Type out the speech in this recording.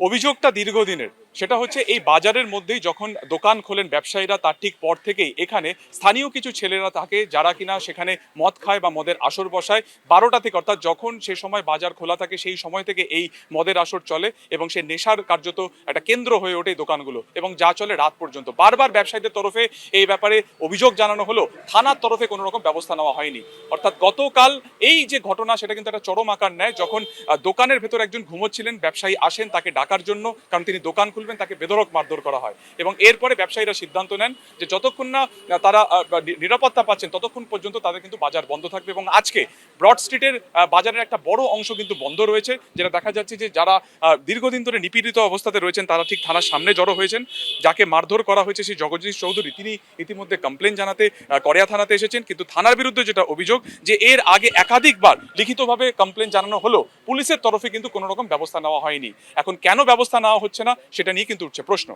অভিযোগটা দীর্ঘদিনের। সেটা হচ্ছে এই বাজারের মধ্যেই যখন দোকান খোলেন ব্যবসায়ীরা, তার ঠিক পর থেকেই এখানে স্থানীয় কিছু ছেলেরা থাকে যারা কিনা সেখানে মদ খায় বা মদের আসর বসায়। বারোটা থেকে অর্থাৎ যখন সে সময় বাজার খোলা থাকে, সেই সময় থেকে এই মদের আসর চলে এবং সে নেশার কার্যত একটা কেন্দ্র হয়ে ওঠে দোকানগুলো এবং যা চলে রাত পর্যন্ত। বারবার ব্যবসায়ীদের তরফে এই ব্যাপারে অভিযোগ জানানো হলো। থানার তরফে কোনো রকম ব্যবস্থা নেওয়া হয়নি। অর্থাৎ গতকাল এই যে ঘটনা, সেটা কিন্তু একটা চরম আকার নেয়। যখন দোকানের ভেতর একজন ঘুমোচ্ছিলেন, ব্যবসায়ী আসেন তাকে ডাকার জন্য, কারণ তিনি দোকান খুলবেন তাকে বেদরক মারধর করা হয়। এবং এরপরে ব্যবসায়ীরা সিদ্ধান্ত নেন যে যতক্ষণ না তারা নিরাপত্তা পাচ্ছেন, ততক্ষণ পর্যন্ত তাদের কিন্তু বাজার বন্ধ থাকবে। এবং আজকে ব্রড স্ট্রিটের বাজারের একটা বড় অংশ কিন্তু বন্ধ রয়েছে, যেটা দেখা যাচ্ছে যে যারা দীর্ঘদিন ধরে নিপীড়িত অবস্থাতে রয়েছেন, তারা ঠিক থানার সামনে জড়ো হয়েছেন। যাকে মারধর করা হয়েছে সেই জগদীশ চৌধুরী, তিনি ইতিমধ্যে কমপ্লেন জানাতে করিয়া থানাতে এসেছেন। কিন্তু থানার বিরুদ্ধে যেটা অভিযোগ, যে এর আগে একাধিকবার লিখিতভাবে কমপ্লেন জানানো হলো, পুলিশের তরফে কিন্তু কোনো রকম ব্যবস্থা নেওয়া হয়নি। এখন কেন ব্যবস্থা নেওয়া হচ্ছে না, সেটা নিয়ে কিন্তু উঠছে প্রশ্ন।